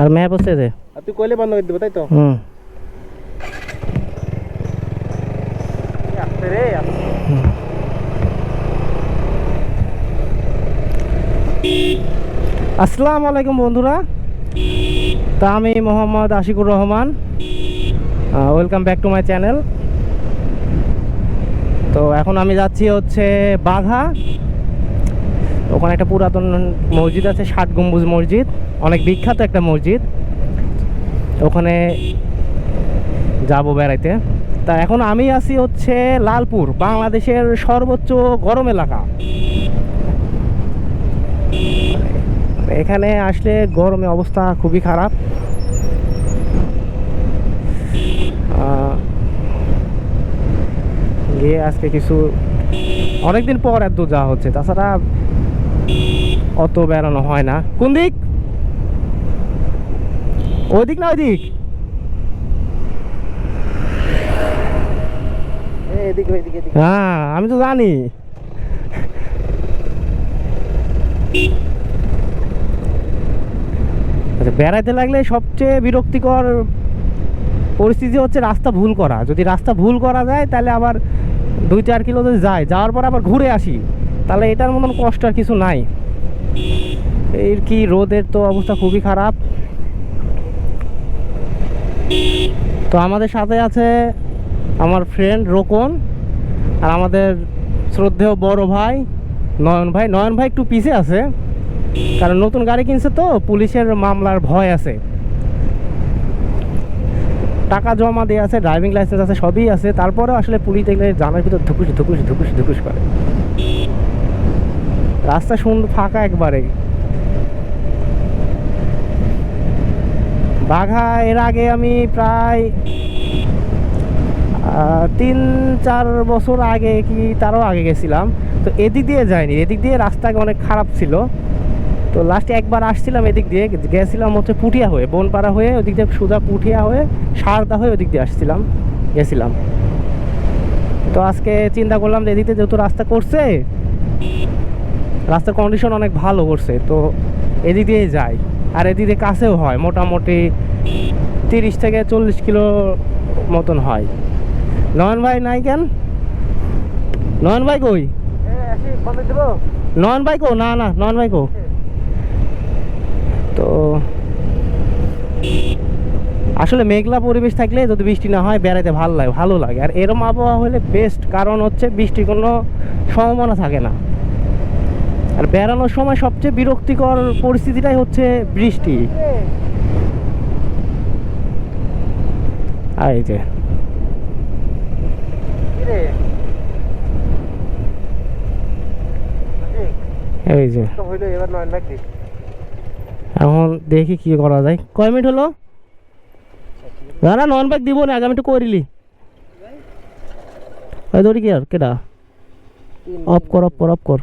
আর map হচ্ছে যে আর তুই কইলে বন্ধ করে দেবো তাই তো? হুম। আসসালামু আলাইকুম বন্ধুরা। তা আমি Mohammad Ashikur Rahman. Welcome back to my channel তো এখন আমি যাচ্ছি হচ্ছে বাঘা। ওখানে একটা পুরাতন মসজিদ আছে ষাট গম্বুজ মসজিদ। অনেক বিখ্যাত একটা মসজিদ। ওখানে যাব বেড়াইতে। তা এখন আমি আছি হচ্ছে লালপুর, বাংলাদেশের সর্বোচ্চ গরম এলাকা। এখানে আসলে গরমে অবস্থা খুবই খারাপ। গিয়ে আজকে কিছু অনেকদিন পর এত যাওয়া হচ্ছে, তাছাড়া অত বেড়ানো হয় না। কোন দিক? ওই দিক না ওই দিক এই এদিকে এদিকে এদিকে। হ্যাঁ আমি তো জানি। আচ্ছা, বেড়াইতে লাগলে সবচেয়ে বিরক্তিকর পরিস্থিতি হচ্ছে রাস্তা ভুল করা। যদি রাস্তা ভুল করা যায় তাহলে আবার দুই চার কিলো যদি যায় যাওয়ার পর আবার ঘুরে আসি তাহলে এটার মতন কষ্ট আর কিছু নাই। এর কি রোদের তো অবস্থা খুবই খারাপ। তো আমাদের সাথে আছে আমার ফ্রেন্ড রোকন আর আমাদের শ্রদ্ধেয় বড় ভাই নয়ন ভাই। নয়ন ভাই একটু পিছে আছে, কারণ নতুন গাড়ি কিনছে তো, পুলিশের মামলার ভয় আছে। টাকা জমা দিয়ে আছে ড্রাইভিং লাইসেন্স আছে, সবই আছে। তারপরেও আসলে পুলিশ দেখলে জানার ভিতর ধুকুস ধুকুস ধুকুস ধুকুস করে। রাস্তা সুন্দর ফাঁকা একবারে। বাঘা, এর আগে আমি প্রায় তিন, চার বছর আগে কি তারও আগে গেছিলাম। তো এদিক দিয়ে যাইনি, এদিক দিয়ে রাস্তা অনেক খারাপ ছিল। তো লাস্টে একবার আসছিলাম এদিক দিয়ে, গেছিলাম হচ্ছে পুঠিয়া হয়ে, বনপাড়া হয়ে, ওদিক দিয়ে সোজা পুঠিয়া হয়ে, সারদা হয়ে ওদিক দিয়ে আসছিলাম, গেছিলাম। তো আজকে চিন্তা করলাম যে এদিক যেহেতু রাস্তা করছে, রাস্তার কন্ডিশন অনেক ভালো করছে, তো এদিক দিয়ে যাই। আর এদিকে কাছেও হয়, মোটামুটি তিরিশ থেকে চল্লিশ কিলো মতন হয়। নয়ন ভাই নাই কেন? নয়ন ভাই কই? নয়ন ভাই কো? না না, নয়ন ভাই কো? তো আসলে মেঘলা পরিবেশ থাকলে যদি বৃষ্টি না হয় বেড়াতে ভালো লাগে ভালো লাগে। আর এরম আবহাওয়া হলে বেস্ট কারণ হচ্ছে বৃষ্টির কোনো সম্ভাবনা থাকে না। আর বেড়ানোর সময় সবচেয়ে বিরক্তিকর পরিস্থিতিটাই হচ্ছে বৃষ্টি। আর এই যে। এই যে। এখন দেখি কি করা যায়। কয় মিনিট হলো? না না নন ব্যাগ দিব না আগে আমি একটু করিলি। ধরি কি আর কেডা? অফ কর অফ কর অফ কর।